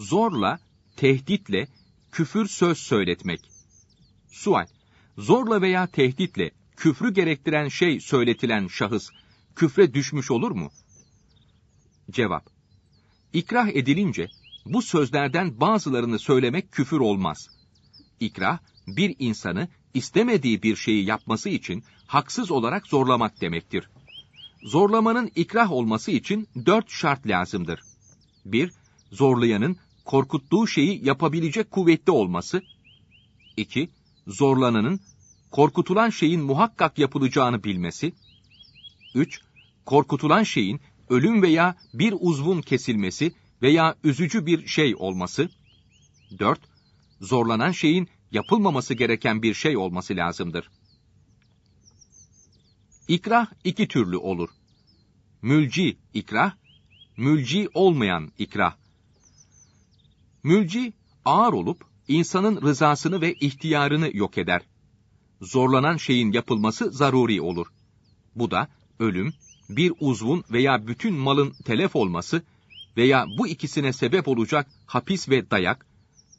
Zorla, tehditle, küfür söz söyletmek. Sual. Zorla veya tehditle küfrü gerektiren şey söyletilen şahıs küfre düşmüş olur mu? Cevap. İkrah edilince bu sözlerden bazılarını söylemek küfür olmaz. İkrah, bir insanı istemediği bir şeyi yapması için haksız olarak zorlamak demektir. Zorlamanın ikrah olması için dört şart lazımdır. 1. Zorlayanın korkuttuğu şeyi yapabilecek kuvvetli olması. 2. Zorlananın korkutulan şeyin muhakkak yapılacağını bilmesi. 3. Korkutulan şeyin ölüm veya bir uzvun kesilmesi veya üzücü bir şey olması. 4. Zorlanan şeyin yapılmaması gereken bir şey olması lazımdır. İkrah iki türlü olur. Mülci ikrah, mülci olmayan ikrah. Mülci, ağır olup insanın rızasını ve ihtiyarını yok eder. Zorlanan şeyin yapılması zaruri olur. Bu da ölüm, bir uzvun veya bütün malın telef olması veya bu ikisine sebep olacak hapis ve dayak,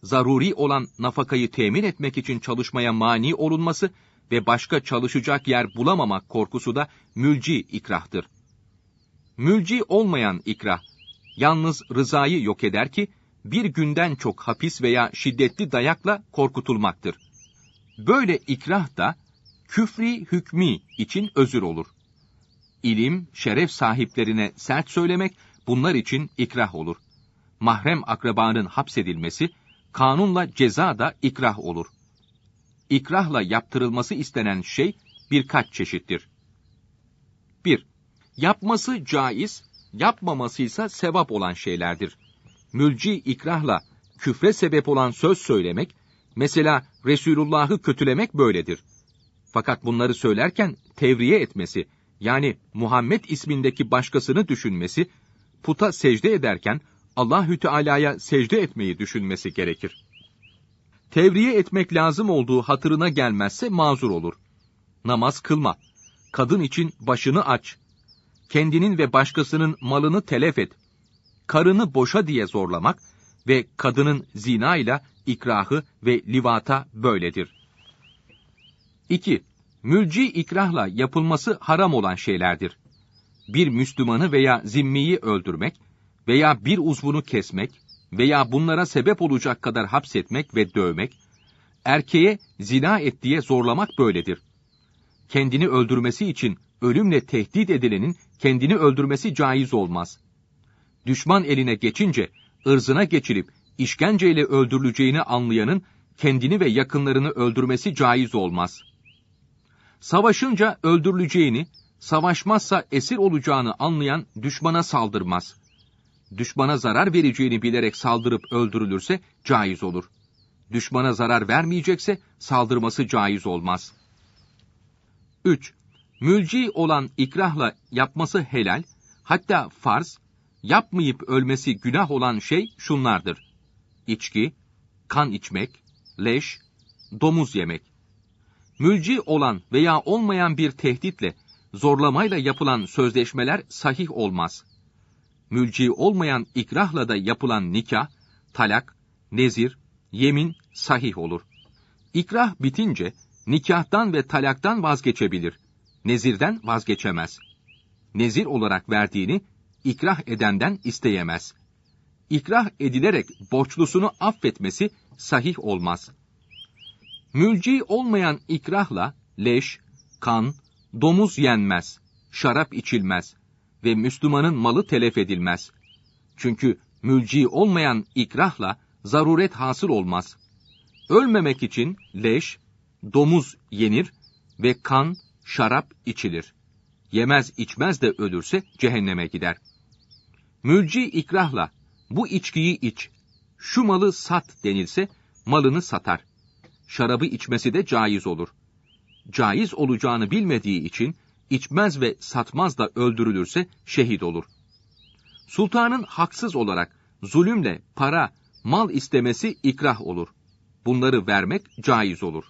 zaruri olan nafakayı temin etmek için çalışmaya mani olunması ve başka çalışacak yer bulamamak korkusu da mülci ikrahtır. Mülci olmayan ikrah, yalnız rızayı yok eder ki, bir günden çok hapis veya şiddetli dayakla korkutulmaktır. Böyle ikrah da, küfri hükmi için özür olur. İlim, şeref sahiplerine sert söylemek, bunlar için ikrah olur. Mahrem akrabanın hapsedilmesi, kanunla ceza da ikrah olur. İkrahla yaptırılması istenen şey birkaç çeşittir. 1. Yapması caiz, yapmaması ise sevap olan şeylerdir. Mülci ikrahla küfre sebep olan söz söylemek, mesela Resulullah'ı kötülemek böyledir. Fakat bunları söylerken tevriye etmesi, yani Muhammed ismindeki başkasını düşünmesi, puta secde ederken Allahü Teala'ya secde etmeyi düşünmesi gerekir. Tevriye etmek lazım olduğu hatırına gelmezse mazur olur. Namaz kılma. Kadın için başını aç. Kendinin ve başkasının malını telef et. Karını boşa diye zorlamak ve kadının zina ile ikrahı ve livata böyledir. 2. Mülci ikrahla yapılması haram olan şeylerdir. Bir Müslümanı veya zimmiyi öldürmek, veya bir uzvunu kesmek veya bunlara sebep olacak kadar hapsetmek ve dövmek, erkeğe zina et diye zorlamak böyledir. Kendini öldürmesi için ölümle tehdit edilenin kendini öldürmesi caiz olmaz. Düşman eline geçince ırzına geçirip işkenceyle öldürüleceğini anlayanın kendini ve yakınlarını öldürmesi caiz olmaz. Savaşınca öldürüleceğini, savaşmazsa esir olacağını anlayan düşmana saldırmaz düşmana zarar vereceğini bilerek saldırıp öldürülürse caiz olur. Düşmana zarar vermeyecekse saldırması caiz olmaz. 3. Mülci olan ikrahla yapması helal, hatta farz, yapmayıp ölmesi günah olan şey şunlardır. İçki, kan içmek, leş, domuz yemek. Mülci olan veya olmayan bir tehditle, zorlamayla yapılan sözleşmeler sahih olmaz mülci olmayan ikrahla da yapılan nikah, talak, nezir, yemin sahih olur. İkrah bitince nikahtan ve talaktan vazgeçebilir. Nezirden vazgeçemez. Nezir olarak verdiğini ikrah edenden isteyemez. İkrah edilerek borçlusunu affetmesi sahih olmaz. Mülci olmayan ikrahla leş, kan, domuz yenmez, şarap içilmez, ve Müslümanın malı telef edilmez. Çünkü mülci olmayan ikrahla zaruret hasıl olmaz. Ölmemek için leş, domuz yenir ve kan, şarap içilir. Yemez içmez de ölürse cehenneme gider. Mülci ikrahla bu içkiyi iç, şu malı sat denilse malını satar. Şarabı içmesi de caiz olur. Caiz olacağını bilmediği için içmez ve satmaz da öldürülürse şehit olur. Sultanın haksız olarak zulümle para, mal istemesi ikrah olur. Bunları vermek caiz olur.